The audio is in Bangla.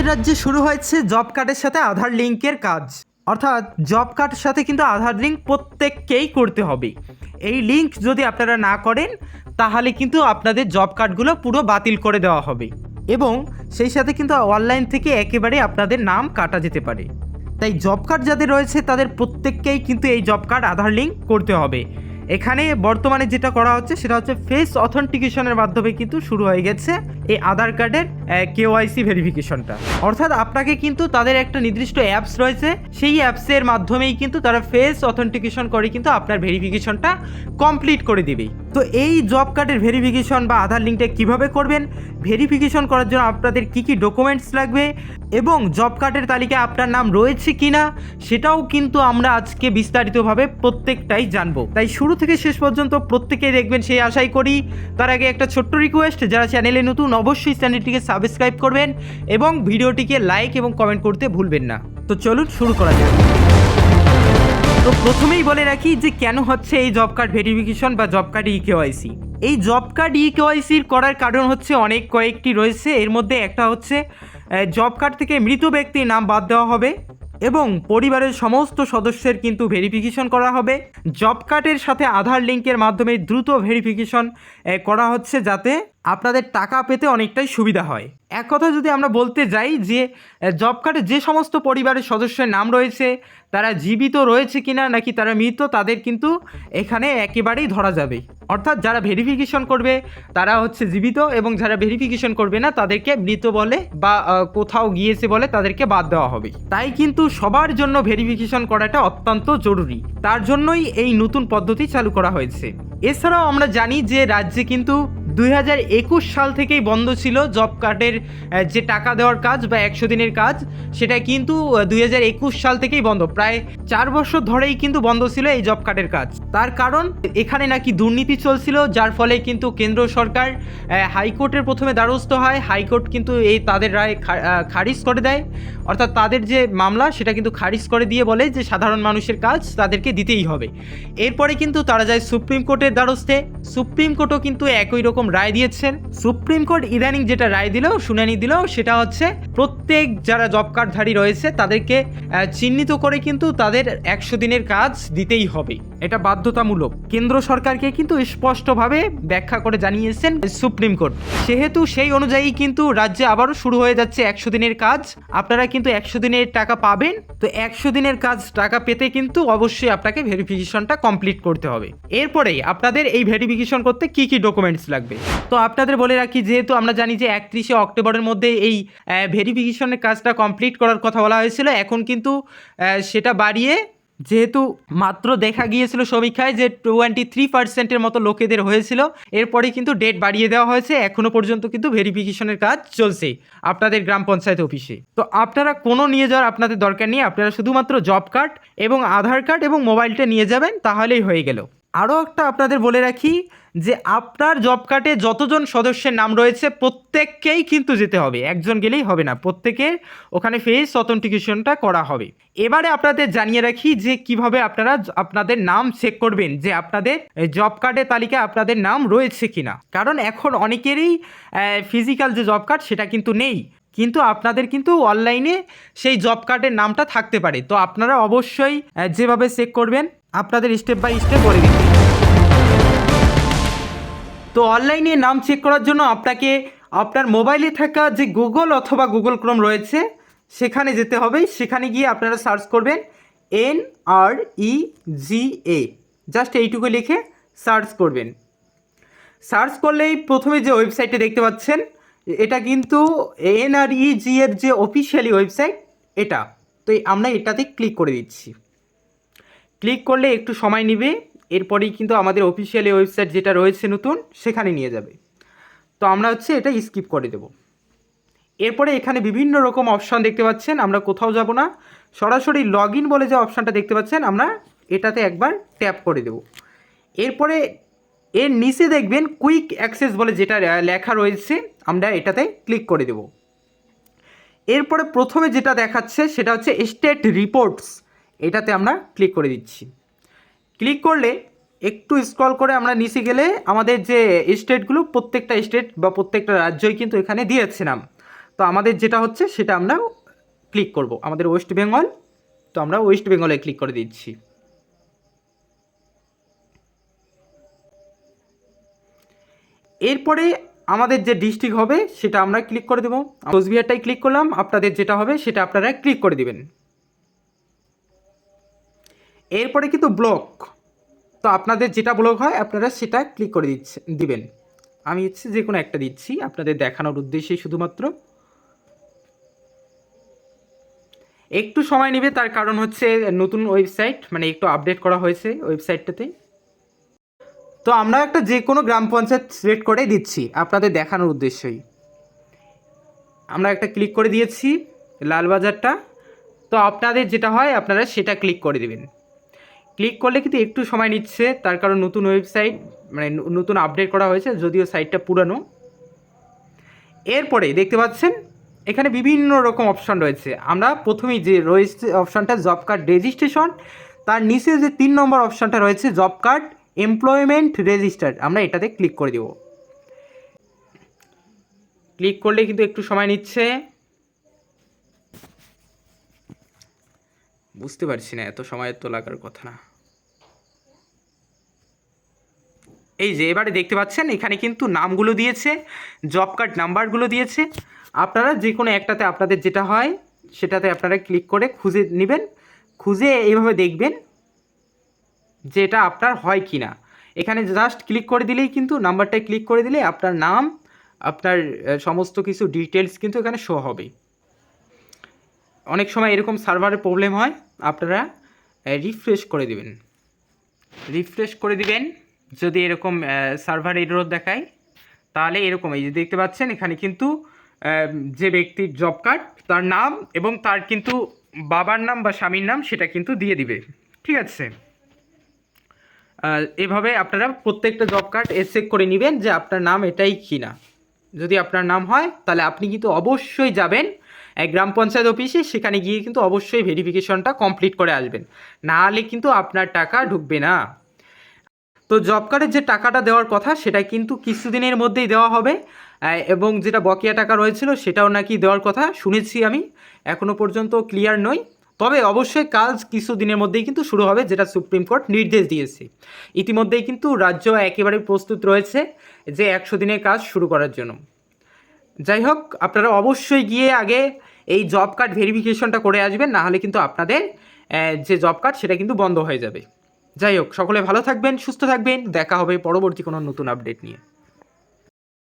আমাদের রাজ্যে শুরু হয়েছে জব কার্ডের সাথে আধার লিঙ্কের কাজ। অর্থাৎ জব কার্ডের সাথে কিন্তু আধার লিঙ্ক প্রত্যেককেই করতে হবে। এই লিঙ্ক যদি আপনারা না করেন, তাহলে কিন্তু আপনাদের জব কার্ডগুলো পুরো বাতিল করে দেওয়া হবে। এবং সেই সাথে কিন্তু অনলাইন থেকে একেবারে আপনাদের নাম কাটা যেতে পারে। তাই জব কার্ড যাদের রয়েছে, তাদের প্রত্যেককেই কিন্তু এই জব কার্ড, আধার লিঙ্ক করতে হবে। এখানে বর্তমানে যেটা করা হচ্ছে সেটা হচ্ছে ফেস অথেন্টিকেশনের মাধ্যমে কিন্তু শুরু হয়ে গেছে এই আধার কার্ডের কেওয়াইসি ভেরিফিকেশনটা অর্থাৎ আপনাকে কিন্তু তাদের একটা নির্দিষ্ট অ্যাপস রয়েছে, সেই অ্যাপসের মাধ্যমেই কিন্তু তারা ফেস অথেন্টিকেশন করে কিন্তু আপনার ভেরিফিকেশনটা কমপ্লিট করে দিবে তো এই জব কার্ডের ভেরিফিকেশন বা আধার লিঙ্কটা কীভাবে করবেন? ভেরিফিকেশন করার জন্য আপনাদের কি কি ডকুমেন্টস লাগবে? এবং জব কার্ডের তালিকায় আপনার নাম রয়েছে কিনা? সেটাও কিন্তু আমরা আজকে বিস্তারিতভাবে প্রত্যেকটাই জানব। তাই শুরু থেকে শেষ পর্যন্ত প্রত্যেকেই দেখবেন, সেই আশাই করি। তার আগে একটা ছোট্ট রিকোয়েস্ট যারা চ্যানেলে নতুন, অবশ্যই চ্যানেলটিকে সাবস্ক্রাইব করবেন এবং ভিডিওটিকে লাইক এবং কমেন্ট করতে ভুলবেন না। তো চলুন শুরু করা যাক। তো প্রথমেই বলে রাখি যে কেন হচ্ছে এই জব কার্ড ভেরিফিকেশন বা জব কার্ড ই কেওয়াইসি এই জব কার্ড ই কেওয়াইসির করার কারণ হচ্ছে অনেক কয়েকটি রয়েছে। এর মধ্যে একটা হচ্ছে জব কার্ড থেকে মৃত ব্যক্তির নাম বাদ দেওয়া হবে। এবং পরিবারের সমস্ত সদস্যের কিন্তু ভেরিফিকেশন করা হবে। জব কার্ডের সাথে আধার লিঙ্কের মাধ্যমে দ্রুত ভেরিফিকেশন করা হচ্ছে যাতে আপনাদের টাকা পেতে অনেকটাই সুবিধা হয়। এক কথা যদি আমরা বলতে যাই যে জব কার্ডে যে সমস্ত পরিবারের সদস্যের নাম রয়েছে, তারা জীবিত রয়েছে কিনা নাকি তারা মৃত, তাদের কিন্তু এখানে একেবারেই ধরা যাবে। অর্থাৎ যারা ভেরিফিকেশন করবে, তারা হচ্ছে জীবিত এবং যারা ভেরিফিকেশন করবে না, তাদেরকে মৃত বলে বা কোথাও গিয়েছে বলে তাদেরকে বাদ দেওয়া হবে। তাই কিন্তু সবার জন্য ভেরিফিকেশন করাটা অত্যন্ত জরুরি। তার জন্যই এই নতুন পদ্ধতি চালু করা হয়েছে। এছাড়াও আমরা জানি যে রাজ্যে কিন্তু দুই হাজার একুশ সাল থেকেই বন্ধ ছিল জব কার্ডের যে টাকা দেওয়ার কাজ বা একশো দিনের কাজ সেটা কিন্তু দুই হাজার একুশ সাল থেকেই বন্ধ। প্রায় চার বছর ধরেই কিন্তু বন্ধ ছিল এই জব কার্ডের কাজ। তার কারণ, এখানে নাকি দুর্নীতি চলছিল, যার ফলে কিন্তু কেন্দ্র সরকার হাইকোর্টের প্রথমে দ্বারস্থ হয়। হাইকোর্ট কিন্তু এই তাদের রায় খারিজ করে দেয়। অর্থাৎ তাদের যে মামলা, সেটা কিন্তু খারিজ করে দিয়ে বলে যে সাধারণ মানুষের কাজ তাদেরকে দিতেই হবে। এরপরে কিন্তু তারা যায় সুপ্রিম কোর্টের দ্বারস্থে। সুপ্রিম কোর্টও কিন্তু একই রকম রায় দিয়েছেন। সুপ্রিম কোর্ট ইদানিং যেটা রায় দিল, শুনানি দিল, সেটা হচ্ছে প্রত্যেক যারা জব কার্ডধারী রয়েছে তাদেরকে চিহ্নিত করে কিন্তু তাদের একশো দিনের কাজ দিতেই হবে। এটা বাধ্যতামূলক। কেন্দ্র সরকারকে কিন্তু স্পষ্টভাবে ব্যাখ্যা করে জানিয়েছেন সুপ্রিম কোর্ট। সেহেতু সেই অনুযায়ী কিন্তু রাজ্যে আবারও শুরু হয়ে যাচ্ছে একশো দিনের কাজ। আপনারা কিন্তু একশো দিনের টাকা পাবেন। তো একশো দিনের কাজ টাকা পেতে কিন্তু অবশ্যই আপনাকে ভেরিফিকেশনটা কমপ্লিট করতে হবে। এরপরে আপনাদের এই ভেরিফিকেশন করতে কি কি ডকুমেন্টস লাগবে? তো আপনাদের বলে রাখি, যেহেতু আমরা জানি যে একত্রিশে অক্টোবরের মধ্যে এই ভেরিফিকেশনের কাজটা কমপ্লিট করার কথা বলা হয়েছিল, এখন কিন্তু সেটা বাড়িয়ে যেহেতু মাত্র দেখা গিয়েছিল সমীক্ষায় যে টোয়েন্টি থ্রি পার্সেন্টের মতো লোকেদের হয়েছিল, এরপরে কিন্তু ডেট বাড়িয়ে দেওয়া হয়েছে এখনও পর্যন্ত কিন্তু ভেরিফিকেশনের কাজ চলছে আপনাদের গ্রাম পঞ্চায়েত অফিসে। তো আপনারা কোনো নিয়ে যাওয়ার আপনাদের দরকার নেই, আপনারা শুধুমাত্র জব কার্ড এবং আধার কার্ড এবং মোবাইলটা নিয়ে যাবেন, তাহলেই হয়ে গেল। আরও একটা আপনাদের বলে রাখি যে আপনার জব কার্ডে যতজন সদস্যের নাম রয়েছে, প্রত্যেককেই কিন্তু যেতে হবে। একজন গেলেই হবে না। প্রত্যেকের ওখানে ফেস অথেন্টিকেশনটা করা হবে। এবারে আপনাদের জানিয়ে রাখি যে কীভাবে আপনারা আপনাদের নাম চেক করবেন যে আপনাদের জব কার্ডের তালিকায় আপনাদের নাম রয়েছে কিনা। কারণ এখন অনেকেরই ফিজিক্যাল যে জব কার্ড সেটা কিন্তু নেই। কিন্তু আপনাদের কিন্তু অনলাইনে সেই জব কার্ডের নামটা থাকতে পারে। তো আপনারা অবশ্যই যেভাবে চেক করবেন আপনাদের স্টেপ বাই স্টেপ করে দিচ্ছি। তো অনলাইনে নাম চেক করার জন্য আপনাকে আপনার মোবাইলে থাকা যে গুগল অথবা গুগল ক্রোম রয়েছে, সেখানে যেতে হবে। সেখানে গিয়ে আপনারা সার্চ করবেন এন আর ই জি এ জাস্ট এইটুকু লিখে সার্চ করবেন। সার্চ করলেই প্রথমে যে ওয়েবসাইটটা দেখতে পাচ্ছেন, এটা কিন্তু এনআরইজি এর যে অফিসিয়ালি ওয়েবসাইট এটা। তো আমরা এটাতে ক্লিক করে দিচ্ছি। ক্লিক করলে একটু সময় নেবে, এরপরেই কিন্তু আমাদের অফিসিয়ালি ওয়েবসাইট যেটা রয়েছে নতুন, সেখানে নিয়ে যাবে। তো আমরা হচ্ছে এটা স্কিপ করে দেব। এরপরে এখানে বিভিন্ন রকম অপশান দেখতে পাচ্ছেন, আমরা কোথাও যাব না। সরাসরি লগ ইন বলে যে অপশানটা দেখতে পাচ্ছেন, আমরা এটাতে একবার ট্যাপ করে দেব। এরপরে এর নিচে দেখবেন কুইক অ্যাক্সেস বলে যেটা লেখা রয়েছে, আমরা এটাতে ক্লিক করে দেব। এরপরে প্রথমে যেটা দেখাচ্ছে, সেটা হচ্ছে স্টেট রিপোর্টস এটাতে আমরা ক্লিক করে দিচ্ছি। ক্লিক করলে একটু স্ক্রল করে আমরা নিচে গেলে আমাদের যে স্টেটগুলো প্রত্যেকটা স্টেট বা প্রত্যেকটা রাজ্যই কিন্তু এখানে দিয়েছে নাম। তো তো আমাদের যেটা হচ্ছে সেটা আমরা ক্লিক করব। আমাদের ওয়েস্ট বেঙ্গল তো আমরা ওয়েস্ট বেঙ্গলে ক্লিক করে দিচ্ছি। এরপরে আমাদের যে ডিস্ট্রিক্ট হবে সেটা আমরা ক্লিক করে দেবো। কোচবিহারটাই ক্লিক করলাম। আপনাদের যেটা হবে সেটা আপনারা ক্লিক করে দিবেন। এরপরে কিন্তু ব্লক। তো আপনাদের যেটা ব্লক হয়, আপনারা সেটা ক্লিক করে দিচ্ছে, দিবেন। আমি হচ্ছে যে কোনো একটা দিচ্ছি, আপনাদের দেখানোর উদ্দেশ্যে শুধুমাত্র। একটু সময় নেবে, তার কারণ হচ্ছে নতুন ওয়েবসাইট মানে একটু আপডেট করা হয়েছে ওয়েবসাইটটাতে। তো আমরা একটা যে কোনো গ্রাম পঞ্চায়েত সিলেক্ট করে দিচ্ছি, আপনাদের দেখানোর উদ্দেশ্যই। আমরা একটা ক্লিক করে দিয়েছি, লালবাজারটা। তো আপনাদের যেটা হয়, আপনারা সেটা ক্লিক করে দেবেন। ক্লিক করলে কিন্তু একটু সময় নিচ্ছে, তার কারণ নতুন ওয়েবসাইট মানে নতুন আপডেট করা হয়েছে, যদিও সাইটটা পুরানো। এরপরে দেখতে পাচ্ছেন, এখানে বিভিন্ন রকম অপশন রয়েছে। আমরা প্রথমেই যে রয়েছে অপশানটা জব কার্ড রেজিস্ট্রেশন তার নিচে যে তিন নম্বর অপশানটা রয়েছে জব কার্ড এমপ্লয়মেন্ট রেজিস্টার আমরা এটাতে ক্লিক করে দেব। ক্লিক করলে কিন্তু একটু সময় নিচ্ছে। বুঝতে পারছি না, এত সময় তো লাগার কথা না। এই যে এবারে দেখতে পাচ্ছেন, এখানে কিন্তু নামগুলো দিয়েছে জব কার্ড নাম্বারগুলো দিয়েছে। আপনারা যে কোনো একটাতে আপনাদের যেটা হয়, সেটাতে আপনারা ক্লিক করে খুঁজে নেবেন। খুঁজে এইভাবে দেখবেন যে এটা আপনার হয় কি না এখানে জাস্ট ক্লিক করে দিলেই কিন্তু নাম্বারটায় ক্লিক করে দিলে আপনার নাম, আপনার সমস্ত কিছু ডিটেলস কিন্তু এখানে শো হবে। অনেক সময় এরকম সার্ভারের প্রবলেম হয়, আপনারা রিফ্রেশ করে দিবেন। রিফ্রেশ করে দিবেন। যদি এরকম সার্ভার এরর দেখায়, তাহলে এরকম। এই যে দেখতে পাচ্ছেন, এখানে কিন্তু যে ব্যক্তির জব কার্ড তার নাম এবং তার কিন্তু বাবার নাম বা স্বামীর নাম, সেটা কিন্তু দিয়ে দিবে। ঠিক আছে? এভাবে আপনারা প্রত্যেকটা জব কার্ড এ চেক করে নেবেন যে আপনার নাম এটাই কি না যদি আপনার নাম হয়, তাহলে আপনি কিন্তু অবশ্যই যাবেন এক গ্রাম পঞ্চায়েত অফিসে, সেখানে গিয়ে কিন্তু অবশ্যই ভেরিফিকেশনটা কমপ্লিট করে আসবেন। না হলে কিন্তু আপনার টাকা ঢুকবে না। তো জব কার্ডের যে টাকাটা দেওয়ার কথা সেটা কিন্তু কিছুদিনের মধ্যেই দেওয়া হবে। এবং যেটা বকেয়া টাকা রয়েছিল, সেটাও নাকি দেওয়ার কথা শুনেছি আমি। এখনও পর্যন্ত ক্লিয়ার নই। তবে অবশ্যই কাজ কিছু দিনের মধ্যেই কিন্তু শুরু হবে, যেটা সুপ্রিম কোর্ট নির্দেশ দিয়েছে। ইতিমধ্যেই কিন্তু রাজ্য একেবারে প্রস্তুত রয়েছে যে একশো দিনের কাজ শুরু করার জন্য। যাই হোক, আপনারা অবশ্যই গিয়ে আগে এই জব কার্ড ভেরিফিকেশনটা করে আসবেন, নাহলে কিন্তু আপনাদের যে জব কার্ড সেটা কিন্তু বন্ধ হয়ে যাবে। যাই হোক সকলে ভালো থাকবেন সুস্থ থাকবেন। দেখা হবে পরবর্তী কোনো নতুন আপডেট নিয়ে।